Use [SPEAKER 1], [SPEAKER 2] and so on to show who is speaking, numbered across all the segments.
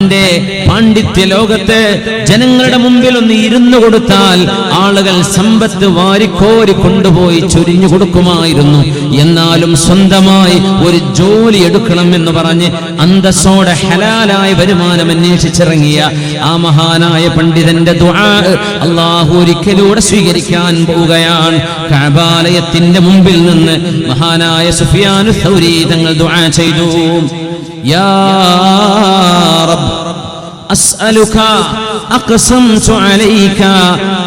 [SPEAKER 1] ന്റെ പാണ്ഡിത്യ ലോകത്ത് ജനങ്ങളുടെ മുമ്പിൽ ഒന്ന് ഇരുന്നു കൊടുത്താൽ ആളുകൾ സമ്പത്ത് വാരിക്കോരി കൊണ്ടുപോയി ചൊരിഞ്ഞു കൊടുക്കുമായിരുന്നു. എന്നാലും സ്വന്തമായി ഒരു ജോലി എടുക്കണം എന്ന് പറഞ്ഞ് അന്തസ്സോടെ ഹലാലായ വരുമാനം അന്വേഷിച്ചിറങ്ങിയ ആ മഹാനായ പണ്ഡിതന്റെ അള്ളാഹു ഒരിക്കലൂടെ സ്വീകരിക്കാൻ പോവുകയാണ്. കാബാലയത്തിന്റെ മുമ്പിൽ നിന്ന് മഹാനായ സുഫിയാനു സൗരീതങ്ങൾ ദുആ ചെയ്തു. യാ أسألك أقسمت عليك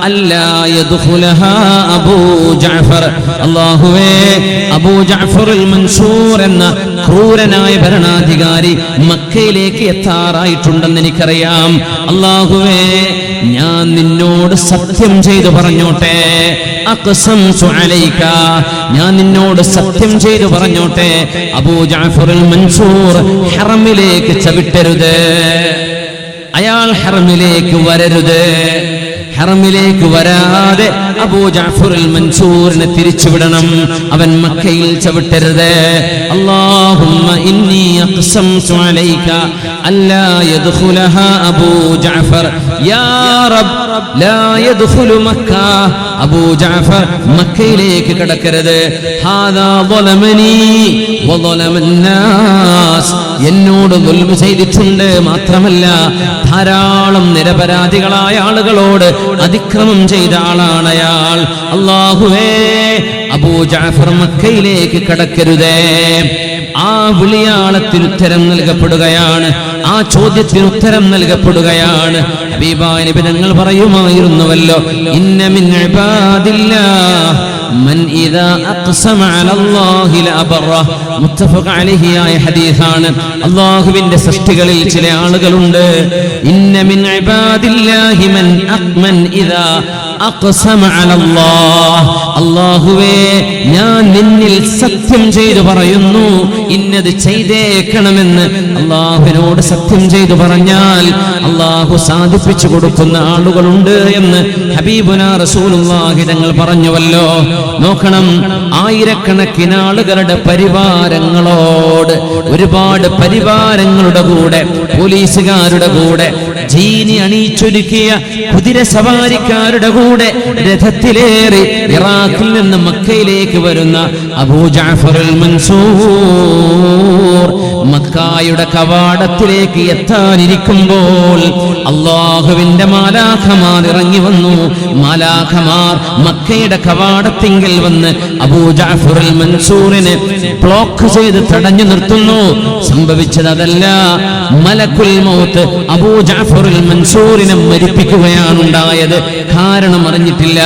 [SPEAKER 1] ألا يدخلها أبو جعفر الله അബൂ ജഅഫർ മൻസൂർ എന്ന ക്രൂരനായ ഭരണാധികാരി മക്കയിലേക്ക് എത്താറായിട്ടുണ്ടെന്ന് എനിക്കറിയാം അള്ളാഹുവേ ഞാൻ നിന്നോട് സത്യം ചെയ്തു പറഞ്ഞോട്ടെ അഖ്സംതു അലൈക ഞാൻ നിന്നോട് സത്യം ചെയ്തു പറഞ്ഞോട്ടെ അബൂ ജഅഫർ മൻസൂർ ഹറമിലേക്ക് ചവിട്ടരുത് അയാൾ ഹറമിലേക്ക് വരരുത്. ഹറമിലേക്ക് വരാതെ അബൂ ജാഫുറിൽ മൻസൂറിനെ തിരിച്ചുവിടണം. അവൻ മക്കയിൽ ചവിട്ടരുത്. അല്ലാഹുമ്മ ഇന്നി അലൈക അല്ലാ അബൂ യാ ലാ യദ്ഖുലു മക്ക. അബൂ മക്കയിലേക്ക് കടക്കരുത്. ഹാദാ വളമന്നാസ് എന്നോട് ദുൽമ ചെയ്തിട്ടുണ്ട്. മാത്രമല്ല ധാരാളം നിരപരാധികളായ ആളുകളോട് അതിക്രമം ചെയ്ത ആളാണ് അയാൾ. അള്ളാഹുവേ അബൂ ജാഫർ മക്കയിലേക്ക് കടക്കരുതേ. ആ വിളിയാളത്തിന് ഉത്തരം നൽകപ്പെടുകയാണ്. ആ ചോദ്യത്തിന് ഉത്തരം നൽകപ്പെടുകയാണ്. ഹബീബായ പറയുമായിരുന്നുവല്ലോ ഇന്ന മൻ ഇദാ അഖ്സമ അലല്ലാഹി ലഅബറ മുത്തഫഖ അലൈഹിയായ ഹദീസാണ്. അല്ലാഹുവിന്റെ സൃഷ്ടികളിൽ ചില ആളുകളുണ്ട്. ഇന്ന മിൻ ഇബാദില്ലാഹി മൻ അഖ്മൻ ഇദാ അല്ലാഹുവേ ഞാൻ നിന്നിൽ സത്യം ചെയ്തു പറയുന്നു. ഇന്നത് ചെയ്തേക്കണമെന്ന് അള്ളാഹുവിനോട് സത്യം ചെയ്തു പറഞ്ഞാൽ അള്ളാഹു സാധിപ്പിച്ചു കൊടുക്കുന്ന ആളുകളുണ്ട് എന്ന് ഹബീബുന റസൂലുള്ളാഹി തങ്ങൾ പറഞ്ഞുവല്ലോ. നോക്കണം ആയിരക്കണക്കിന് ആളുകളുടെ പരിവാരങ്ങളോട് ഒരുപാട് പരിവാരങ്ങളുടെ കൂടെ പോലീസുകാരുടെ കൂടെ ജീനി അണിയിച്ചൊരുക്കിയ കുതിര സവാരിക്കാരുടെ കൂടെ രഥത്തിലേറി ഇറാഖിൽ നിന്ന് മക്കയിലേക്ക് വരുന്ന അബൂ ജാഫറുൽ മൻസൂർ മക്കായുടെ കവാടത്തിലേക്ക് എത്താനിരിക്കുമ്പോൾ അള്ളാഹുവിന്റെ മാലാഖമാർ ഇറങ്ങി വന്നു. മാലാഖമാർ മക്കയുടെ കവാടത്തിങ്കിൽ വന്ന് അബൂ ജാഫറുൽ മൻസൂറിനെ ബ്ലോക്ക് ചെയ്ത് തടഞ്ഞു നിർത്തുന്നു. സംഭവിച്ചത് അതല്ല. മലക്കുൽ മൗത്ത് അബൂ ജാഫറുൽ മൻസൂറിനെ മരിപ്പിക്കുകയാണ് ഉണ്ടായത് കാരണം അറിഞ്ഞിട്ടില്ല.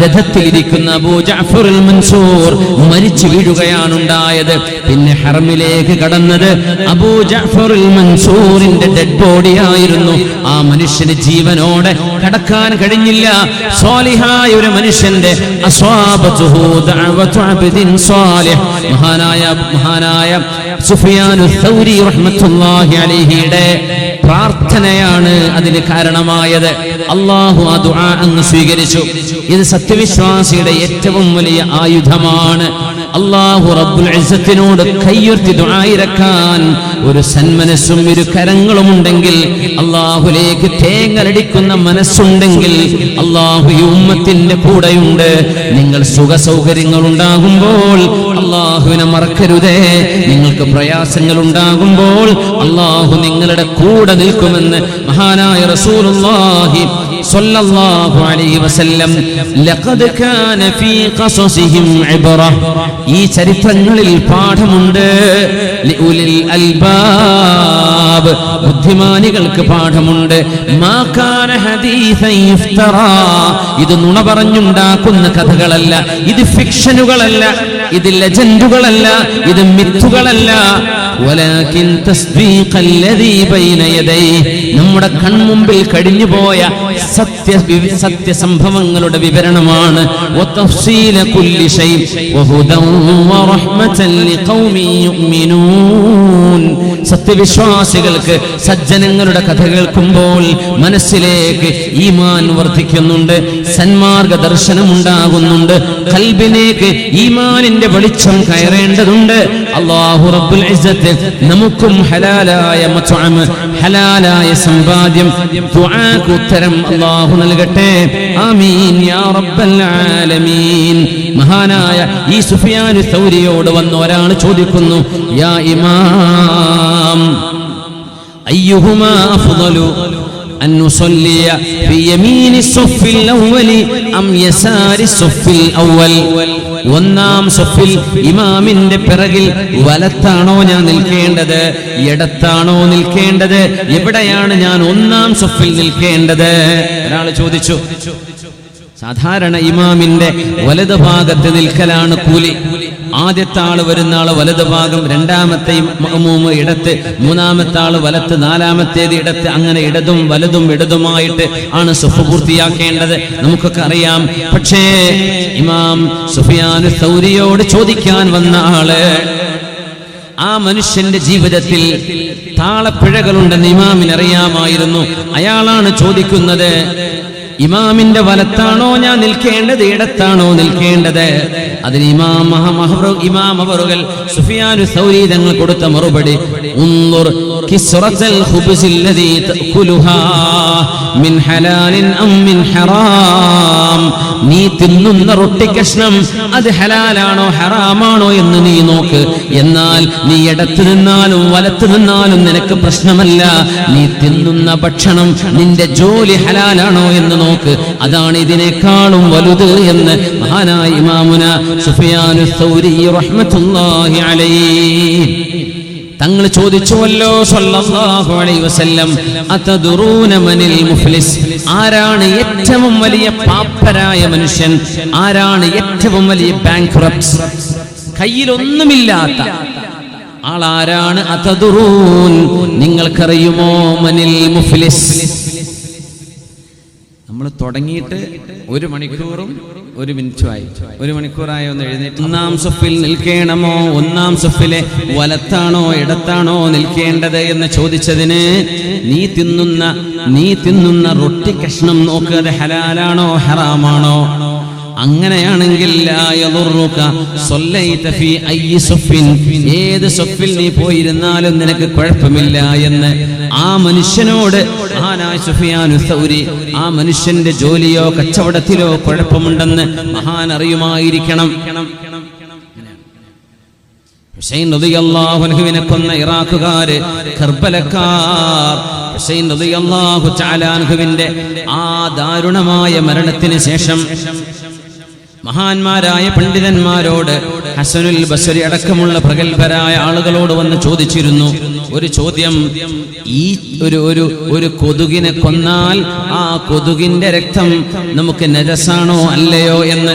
[SPEAKER 1] രഥത്തിലിരിക്കുന്ന അബൂ ജഫറുൽ മൻസൂർ മരിച്ചു വീഴുകയാണ് ഉണ്ടായത് പിന്നെ ഹറമിലേക്ക് കടന്നത് അബൂ ജഫറുൽ മൻസൂറിന്റെ ഡെഡ് ബോഡി ആയിരുന്നു. ആ മനുഷ്യന് ജീവനോടെ കടക്കാൻ കഴിഞ്ഞില്ല. സ്വാലിഹായ ഒരു മനുഷ്യന്റെ മഹാനായ മഹാനായ സുഫിയാനു സൗരി റഹ്മത്തുള്ളാഹി അലൈഹിയുടെ പ്രാർത്ഥനയാണ് അതിന് കാരണമായത്. അള്ളാഹു ആ ദുആ അങ്ങ് സ്വീകരിച്ചു. ഇത് സത്യവിശ്വാസിയുടെ ഏറ്റവും വലിയ ആയുധമാണ്. അള്ളാഹു റബ്ബുൽ ഇസ്സത്തിനോട് കയ്യുർത്തി ദുആയിരക്കാൻ ഒരു സന്മനസ്സും ഇരു കരങ്ങളും ഉണ്ടെങ്കിൽ അള്ളാഹുലേക്ക് തേങ്ങലടിക്കുന്ന മനസ്സുണ്ടെങ്കിൽ അള്ളാഹു ഈ ഉമ്മത്തിന്റെ കൂടെയുണ്ട്. നിങ്ങൾ സുഖ സൗകര്യങ്ങൾ ഉണ്ടാകുമ്പോൾ അള്ളാഹുവിനെ മറക്കരുതേ. നിങ്ങൾക്ക് പ്രയാസങ്ങൾ ഉണ്ടാകുമ്പോൾ അള്ളാഹു നിങ്ങളുടെ കൂടെ നിൽക്കുമെന്ന് മഹാനായ റസൂലുള്ളാഹി സല്ലല്ലാഹു അലൈഹി വസല്ലം ലഖദ് കാന ഫീ ഖസസിഹിം ഇബ്റ. ഈ ചരിത്രങ്ങളിൽ പാഠമുണ്ട്. ലിഉലിൽ അൽബാബ് ബുദ്ധിമാനികൾക്ക് പാഠമുണ്ട്. മാ കാന ഹദീസൻ ഇത് നുണ പറഞ്ഞുണ്ടാക്കുന്ന കഥകളല്ല ഇത് ഫിക്ഷനുകളല്ല ഇത് ലെജൻഡുകളല്ല ഇത് മിത്തുകളല്ല. നമ്മുടെ കൺമുമ്പിൽ കഴിഞ്ഞുപോയ സത്യ സത്യസംഭവങ്ങളുടെ വിവരണമാണ്. സത്യവിശ്വാസികൾക്ക് സജ്ജനങ്ങളുടെ കഥ കേൾക്കുമ്പോൾ മനസ്സിലേക്ക് ഈമാൻ വർദ്ധിക്കുന്നുണ്ട്. സന്മാർഗ ദർശനമുണ്ടാകുന്നുണ്ട് കൽബിലേക്ക് ഈമാനിന്റെ വെളിച്ചം കയറേണ്ടതുണ്ട്. അള്ളാഹു റബ്ബുൽ നമുക്കും ഹലാലായ ഹലാലായ സമ്പാദ്യം ഉത്തരം അള്ളാഹു നൽകട്ടെ. ആമീൻ യാ റബ്ബൽ ആലമീൻ. മഹാനായ ഈ സുഫിയാൻ സൗരിയോട് വന്ന് ഒരാൾ ചോദിക്കുന്നു യാ ഇമാം അയ്യുഹുമാ അഫ്ദലു? أن نصلي في يمين الصف الأول أم يسار الصف الأول ഒന്നാം സൊഫിൽ ഇമാമിന്റെ പിറകിൽ വലത്താണോ ഞാൻ നിൽക്കേണ്ടത് ഇടത്താണോ നിൽക്കേണ്ടത് എവിടെയാണ് ഞാൻ ഒന്നാം സൊഫിൽ നിൽക്കേണ്ടത് ഒരാൾ ചോദിച്ചു സാധാരണ ഇമാമിന്റെ വലത് ഭാഗത്ത് നിൽക്കലാണ് കൂലി. ആദ്യത്തെ ആൾ വരുന്ന ആൾ വലത് ഭാഗം രണ്ടാമത്തെ മഹമൂമ് ഇടത്ത് മൂന്നാമത്തെ ആൾ വലത്ത് നാലാമത്തേത് ഇടത്ത് അങ്ങനെ ഇടതും വലതും ഇടതുമായിട്ട് ആണ് സുഫ് പൂർത്തിയാക്കേണ്ടത്. നമുക്കൊക്കെ അറിയാം. പക്ഷേ ഇമാം സുഫിയാൻ സൗരിയോട് ചോദിക്കാൻ വന്ന ആൾ ആ മനുഷ്യന്റെ ജീവിതത്തിൽ താളപ്പിഴകളുണ്ടെന്ന് ഇമാമിന് അറിയാമായിരുന്നു. അയാളാണ് ചോദിക്കുന്നത് ഇമാമിന്റെ വലത്താണോ ഞാൻ നിൽക്കേണ്ടത്? ഇടത്താണോ നിൽക്കേണ്ടത്? അതിന് ഇമാം ഇമാം തങ്ങൾ കൊടുത്ത മറുപടി തഅകുലുഹാ മിൻ ഹലാലിൻ അം മിൻ ഹറാം. നീ തിന്നുന്ന റൊട്ടി കഷ്ണം അത് ഹലാലാണോ ഹറാമാണോ എന്ന് നീ നോക്ക്. എന്നാൽ നീ ഇടത്ത് നിന്നാലും വലത്ത് നിന്നാലും നിനക്ക് പ്രശ്നമല്ല. നീ തിന്നുന്ന ഭക്ഷണം നിന്റെ ജോലി ഹലാലാണോ എന്ന് നോക്ക് അതാണ് ഇതിനേക്കാളും വലുത് എന്ന് മഹാനായ ഇമാമുന സുഫിയാനു സൗരി അലൈഹി. തങ്ങൾ ചോദിച്ചുവല്ലോ സല്ലല്ലാഹു അലൈഹി വസല്ലം അതദുറൂന മനിൽ മുഫ്ലിസ്? ആരാണ് ഏറ്റവും വലിയ പാപ്പരായ മനുഷ്യൻ? ആരാണ് ഏറ്റവും വലിയ ബാങ്ക്റപ്റ്റ് കയ്യിലൊന്നുമില്ലാത്ത ആളാരാണ് അതദുറൂൻ നിങ്ങൾക്കറിയുമോ മനിൽ മുഫ്ലിസ്? നമ്മൾ തുടങ്ങിയിട്ട് ഒരു മണിക്കൂറും ഒരു മിനിറ്റുമായി. ഒരു മണിക്കൂറായി ഒന്ന് എഴുന്നേറ്റ് ഒന്നാം സൊഫിൽ നിൽക്കണമോ? ഒന്നാം സൊഫിലെ വലത്താണോ ഇടത്താണോ നിൽക്കേണ്ടത് എന്ന് ചോദിച്ചതിന് നീ തിന്നുന്ന നീ തിന്നുന്ന റൊട്ടി കഷ്ണം നോക്കുക ഹലാലാണോ ഹറാമാണോ? അങ്ങനെയാണെങ്കിൽ ഏത് സൊഫിൽ നീ പോയിരുന്നാലും നിനക്ക് കുഴപ്പമില്ല എന്ന് ആ മനുഷ്യനോട് മഹാനായ സുഫിയാനു സൗരി ആ മനുഷ്യന്റെ ജോലിയോ കച്ചവടത്തിലോ കുഴപ്പമുണ്ടെന്ന് മഹാൻ അറിയുമായിരിക്കണം. ഹുസൈൻ കൊന്ന ഇറാഖുകാര് കർബലക്കാർ ഹുസൈൻ റളിയല്ലാഹു ആ ദാരുണമായ മരണത്തിന് ശേഷം മഹാന്മാരായ പണ്ഡിതന്മാരോട് ഹസനുൽ ബസരി അടക്കമുള്ള പ്രഗത്ഭരായ ആളുകളോട് വന്ന് ചോദിച്ചിരുന്നു. ഒരു ചോദ്യം ഈ ഒരു ഒരു ഒരു കൊതുകിനെ കൊന്നാൽ ആ കൊതുകിന്റെ രക്തം നമുക്ക് നജസാണോ അല്ലയോ എന്ന്?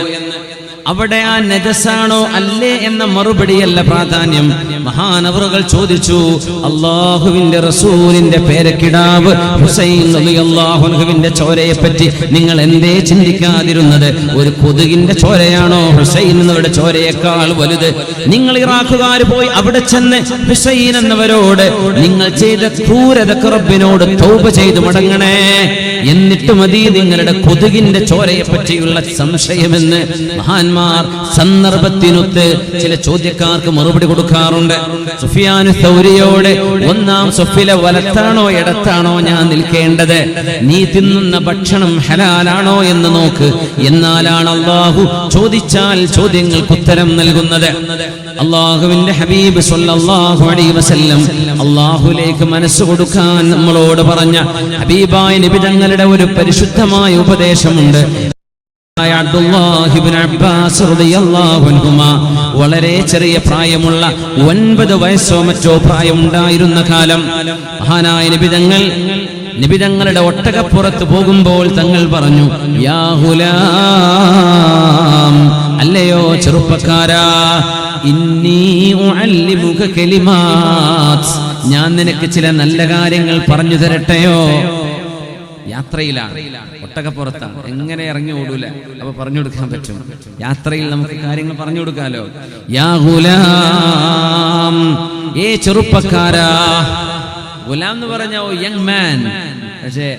[SPEAKER 1] അവിടെ ആ നജസാണോ അല്ലേ എന്ന മറുപടിയല്ല പ്രാധാന്യം. മഹാനവറുകൾ ചോദിച്ചു അള്ളാഹുവിന്റെ റസൂലിന്റെ പേരക്കിടാവ് ഹുസൈൻ അള്ളാഹുവിന്റെ ചോരയെ പറ്റി നിങ്ങൾ എന്തേ ചിന്തിക്കാതിരുന്നത്? ഒരു കൊതുകിന്റെ ചോരയാണോ? ഹുസൈൻ എന്നവരുടെ ചോരയേക്കാൾ വലുത്. നിങ്ങൾ ഇറാഖുകാർ പോയി അവിടെ ചെന്ന് ഹുസൈൻ എന്നവരോട് നിങ്ങൾ ചെയ്ത ക്രൂരതക്ക് റബ്ബിനോട് തൗബ ചെയ്തു മടങ്ങണേ. എന്നിട്ട് മതി നിങ്ങളുടെ കൊതുകിന്റെ ചോരയെ പറ്റിയുള്ള സംശയമെന്ന്. മഹാന്മാർ സന്ദർഭത്തിനൊത്ത് ചില ചോദ്യക്കാർക്ക് മറുപടി കൊടുക്കാറുണ്ട്. സുഫിയാനു സൗരിയോട് ഒന്നാം സൊഫിലെ വലത്താണോ ഇടത്താണോ ഞാൻ നിൽക്കേണ്ടത്? നീ തിന്നുന്ന ഭക്ഷണം ഹലാലാണോ എന്ന് നോക്ക്. എന്നാലാണ് അള്ളാഹു ചോദിച്ചാൽ ചോദ്യങ്ങൾക്ക് ഉത്തരം നൽകുന്നത്. അള്ളാഹുവിന്റെ ഹബീബ് അലൈഹി വസല്ലം അള്ളാഹുലേക്ക് മനസ്സ് കൊടുക്കാൻ നമ്മളോട് പറഞ്ഞ ഹബീബായ നിബിതങ്ങളുടെ ഒരു പരിശുദ്ധമായ ഉപദേശമുണ്ട്. വളരെ ചെറിയ പ്രായമുള്ള ഒൻപത് വയസ്സോ മറ്റോ പ്രായം ഉണ്ടായിരുന്ന കാലം മഹാനായ നിബിതങ്ങൾ നിബിതങ്ങളുടെ ഒട്ടകപ്പുറത്ത് പോകുമ്പോൾ തങ്ങൾ പറഞ്ഞു യാ ഹുലാം അല്ലയോ ചെറുപ്പക്കാരാ ഞാൻ നിനക്ക് ചില നല്ല കാര്യങ്ങൾ പറഞ്ഞു തരട്ടെയോ? യാത്രയിലാണ്. ഒട്ടകപ്പുറത്താണ്. എങ്ങനെ ഇറങ്ങി ഓടൂല. അപ്പൊ പറഞ്ഞു കൊടുക്കാൻ പറ്റും. യാത്രയിൽ നമുക്ക് കാര്യങ്ങൾ പറഞ്ഞു കൊടുക്കാലോ? ഏ ചെറുപ്പക്കാരാ. ഗുലാം എന്ന് പറഞ്ഞ യങ് മാൻ പക്ഷേ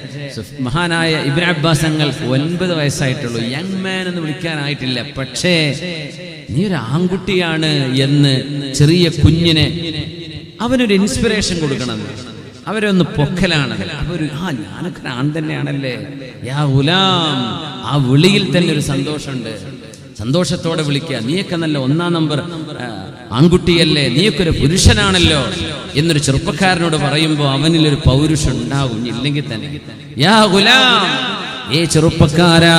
[SPEAKER 1] മഹാനായ ഇബ്രാ അബ്ബാസ് അങ്ങൾ ഒൻപത് വയസ്സായിട്ടുള്ളൂ. യങ് മാൻ എന്ന് വിളിക്കാനായിട്ടില്ല. പക്ഷേ നീ ഒരു ആൺകുട്ടിയാണ് എന്ന് ചെറിയ കുഞ്ഞിനെ അവനൊരു ഇൻസ്പിറേഷൻ കൊടുക്കണം. അവരൊന്ന് പൊക്കലാണ്. അവർ ആ ഞാനൊക്കെ ആൺ തന്നെയാണല്ലേ. യാ ഉലാം ആ വിളിയിൽ തന്നെ ഒരു സന്തോഷമുണ്ട്. സന്തോഷത്തോടെ വിളിക്കുക. നീയൊക്കെ നല്ല ഒന്നാം നമ്പർ ആൺകുട്ടിയല്ലേ. നീയൊക്കെ ഒരു പുരുഷനാണല്ലോ എന്നൊരു ചെറുപ്പക്കാരനോട് പറയുമ്പോൾ അവനിൽ ഒരു പൗരുഷം ഉണ്ടാകും ഇല്ലെങ്കിൽ തന്നെ. യാ ഗുലാം ഏ ചെറുപ്പക്കാരാ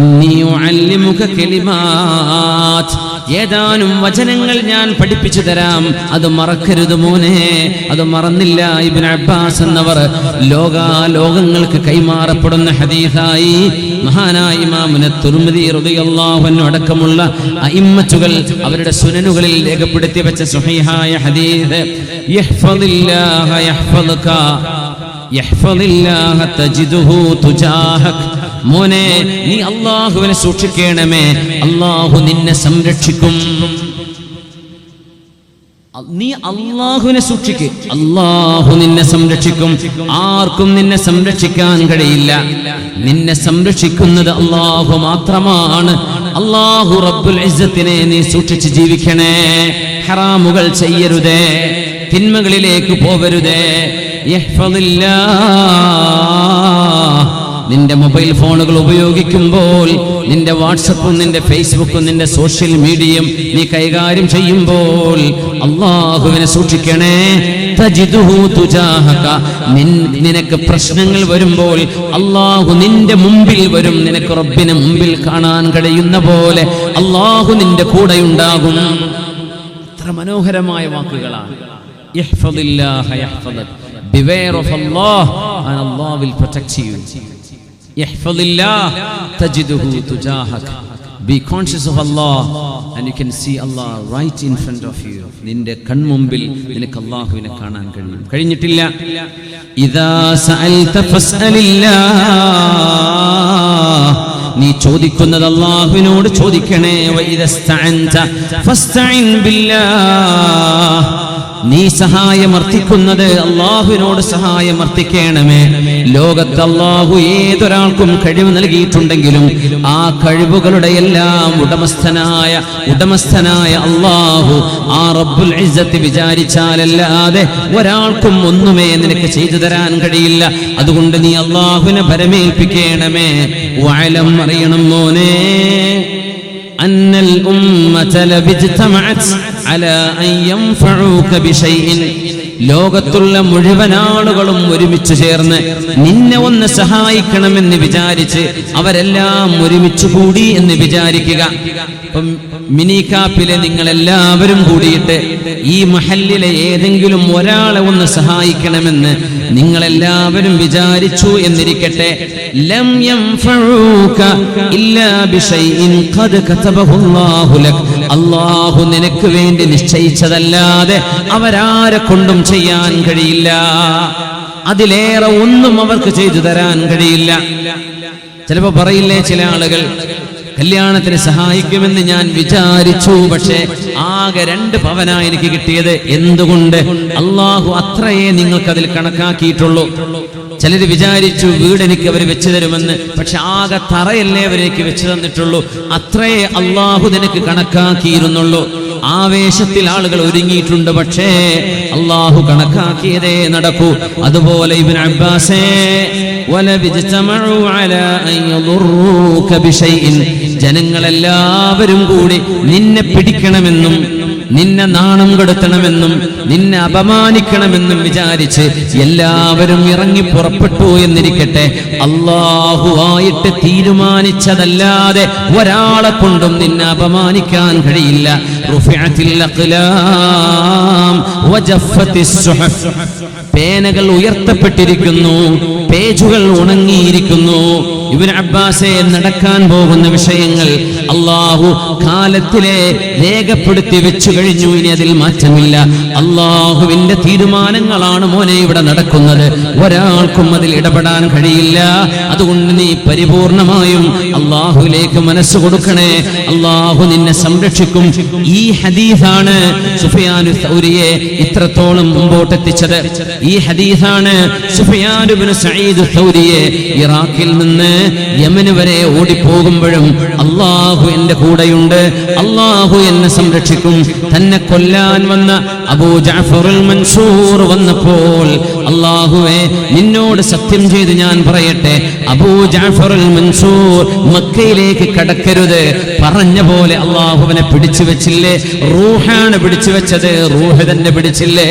[SPEAKER 1] ഇന്നി അല്ലിമുഖ കലിമാത്ത്. ഏതാനും വചനങ്ങൾ ഞാൻ പഠിപ്പിച്ചു തരാം. അത് മറക്കരുത് മോനെ. അത് മറന്നില്ല ഇബിൻ അബ്ബാസ് എന്നവർ. ലോകാലോകങ്ങൾക്ക് കൈമാറപ്പെടുന്ന ഹദീസായി മഹാനായ ഇമാമുന തുർമതി അൻഹു അടക്കമുള്ള അയിമ്മച്ചുകൾ അവരുടെ സുനനുകളിൽ രേഖപ്പെടുത്തി വെച്ച സുഹൈഹായ ഹദീസ്. യഹ്ഫദില്ലാഹ യഹ്ഫദുക. യഹ്ഫദില്ലാഹ തജിദുഹു മോനെ നീ അള്ളാഹുവിനെ സൂക്ഷിക്കണമേ. അള്ളാഹു നിന്നെ സംരക്ഷിക്കും. നീ അള്ളാഹുവിനെ സൂക്ഷിക്ക്. അള്ളാഹു നിന്നെ സംരക്ഷിക്കും. ആർക്കും നിന്നെ സംരക്ഷിക്കാൻ കഴിയില്ല. നിന്നെ സംരക്ഷിക്കുന്നത് അള്ളാഹു മാത്രമാണ്. അള്ളാഹു റബ്ബുൽ ഇസ്സത്തിനെ നീ സൂക്ഷിച്ച് ജീവിക്കണേ. ഹറാമുകൾ ചെയ്യരുതേ. തിന്മകളിലേക്ക് പോവരുതേ. യഹ്ഫദില്ലാ നിന്റെ മൊബൈൽ ഫോണുകൾ ഉപയോഗിക്കുമ്പോൾ നിന്റെ വാട്സപ്പും നിന്റെ ഫേസ്ബുക്കും നിന്റെ സോഷ്യൽ മീഡിയയും നീ കൈകാര്യം ചെയ്യുമ്പോൾ അള്ളാഹുവിനെ സൂക്ഷിക്കണേ. നിനക്ക് പ്രശ്നങ്ങൾ വരുമ്പോൾ അള്ളാഹു നിന്റെ മുമ്പിൽ വരും. നിനക്ക് റബ്ബിനെ മുമ്പിൽ കാണാൻ കഴിയുന്ന പോലെ അള്ളാഹു നിന്റെ കൂടെ ഉണ്ടാകും എത്ര മനോഹരമായ വാക്കുകളാണ്. Beware of Allah and Allah will protect. Be conscious of Allah and you can see Allah right in front of you. നിന്റെ കൺമുമ്പിൽ നിനക്ക് അള്ളാഹുവിനെ കാണാൻ കഴിയും. കഴിഞ്ഞിട്ടില്ല? നീ ചോദിക്കുന്നത് അള്ളാഹുവിനോട് ചോദിക്കണേ. നീ സഹായമർത്ഥിക്കുന്നത് അള്ളാഹുവിനോട് സഹായമർത്ഥിക്കണമേ. ലോകത്ത് അള്ളാഹു ഏതൊരാൾക്കും കഴിവ് നൽകിയിട്ടുണ്ടെങ്കിലും ആ കഴിവുകളുടെ എല്ലാം ഉടമസ്ഥനായ ഉടമസ്ഥനായ അള്ളാഹു ആ റബ്ബുൽ ഇജ്ജത്ത് വിചാരിച്ചാലല്ലാതെ ഒരാൾക്കും ഒന്നുമേ നിനക്ക് ചെയ്തു തരാൻ കഴിയില്ല. അതുകൊണ്ട് നീ അള്ളാഹുവിനെ പരമേൽപ്പിക്കണമേ വയലം അറിയണം മോനെ. അന്നൽ ഉമ്മ ലോകത്തുള്ള മുഴുവൻ ആളുകളും ഒരുമിച്ച് ചേർന്ന് നിന്നെ ഒന്ന് സഹായിക്കണമെന്ന് വിചാരിച്ച് അവരെല്ലാം ഒരുമിച്ച് കൂടി എന്ന് വിചാരിക്കുക. മിനി കാപ്പിലെ നിങ്ങൾ എല്ലാവരും കൂടിയിട്ട് ഈ മഹല്ലിലെ ഏതെങ്കിലും ഒരാളെ ഒന്ന് സഹായിക്കണമെന്ന് നിങ്ങൾ എല്ലാവരും വിചാരിച്ചു എന്നിരിക്കട്ടെ. ലം യം ഫഴൂക ഇല്ലാ ബിഷൈഇൻ. ഖദ് കതബഹുല്ലാഹു ലക്. അല്ലാഹു നിനക്ക് വേണ്ടി നിശ്ചയിച്ചതല്ലാതെ അവരാരെ കൊണ്ടും ചെയ്യാൻ കഴിയില്ല. അതിലേറെ ഒന്നും അവർക്ക് ചെയ്തു തരാൻ കഴിയില്ല. ചിലപ്പോ പറയില്ലേ ചില ആളുകൾ കല്യാണത്തിന് സഹായിക്കുമെന്ന് ഞാൻ വിചാരിച്ചു. പക്ഷേ ആകെ രണ്ട് പവനാ എനിക്ക് കിട്ടിയത് എന്തുകൊണ്ട്? അള്ളാഹു അത്രയേ നിങ്ങൾക്കതിൽ കണക്കാക്കിയിട്ടുള്ളൂ. ചിലർ വിചാരിച്ചു വീട് എനിക്ക് അവർ വെച്ചു തരുമെന്ന്. പക്ഷെ ആകെ തറയല്ലേ അവരേക്ക് വെച്ചു തന്നിട്ടുള്ളൂ. അത്രയേ അള്ളാഹു നിനക്ക് കണക്കാക്കിയിരുന്നുള്ളൂ. ആവേശത്തിൽ ആളുകൾ ഒരുങ്ങിയിട്ടുണ്ട് പക്ഷേ അള്ളാഹു കണക്കാക്കിയതേ നടക്കൂ. അതുപോലെ ഇബിൻ അബ്ബാസേ ജനങ്ങളെല്ലാവരും കൂടി നിന്നെ പിടിക്കണമെന്നും നിന്നെ നാണം കെടുത്തണമെന്നും നിന്നെ അപമാനിക്കണമെന്നും വിചാരിച്ച് എല്ലാവരും ഇറങ്ങി പുറപ്പെട്ടു എന്നിരിക്കട്ടെ. അള്ളാഹുവായിട്ട് തീരുമാനിച്ചതല്ലാതെ ഒരാളെ കൊണ്ടും നിന്നെ അപമാനിക്കാൻ കഴിയില്ല. പേനകൾ ഉയർത്തപ്പെട്ടിരിക്കുന്നു. പേജുകൾ ഉണങ്ങിയിരിക്കുന്നു. ഇവന് അബ്ബാസെ നടക്കാൻ പോകുന്ന വിഷയങ്ങൾ അള്ളാഹു കാലത്തിലെ രേഖപ്പെടുത്തി വെച്ചു കഴിഞ്ഞു. ഇനി അതിൽ മാറ്റമില്ല. അള്ളാഹു അള്ളാഹുവിന്റെ തീരുമാനങ്ങളാണ് മോനെ ഇവിടെ നടക്കുന്നത്. ഒരാൾക്കും അതിൽ ഇടപെടാൻ കഴിയില്ല. അതുകൊണ്ട് നീ പരിപൂർണമായും അള്ളാഹുവിലേക്ക് മനസ്സ് കൊടുക്കണേ. അള്ളാഹു നിന്നെ സംരക്ഷിക്കും. ഈ ഹദീസാണ് സുഫിയാനു സൗരിയെ ഇത്രത്തോളം മുമ്പോട്ടെത്തിച്ചത്. ഈ ഹദീസാണ് സുഫിയാനുബിന് സയ്യിദ് സൗരിയെ ഇറാഖിൽ നിന്ന് യമന് വരെ ഓടിപ്പോകുമ്പോഴും അള്ളാഹു എന്റെ കൂടെയുണ്ട്. അള്ളാഹു എന്നെ സംരക്ഷിക്കും. തന്നെ കൊല്ലാൻ വന്ന അബൂ ജാഫറുൽ മൻസൂർ വന്നപ്പോൾ അള്ളാഹുവെ നിന്നോട് സത്യം ചെയ്ത് ഞാൻ പറയട്ടെ. അബൂ ജാഫറുൽ മൻസൂർ മക്കയിലേക്ക് കടക്കരുത്. പറഞ്ഞ പോലെ അള്ളാഹുവിനെ പിടിച്ചു വെച്ചില്ലേ? റൂഹാണ് പിടിച്ചു വെച്ചത്. റൂഹ് തന്നെ പിടിച്ചില്ലേ?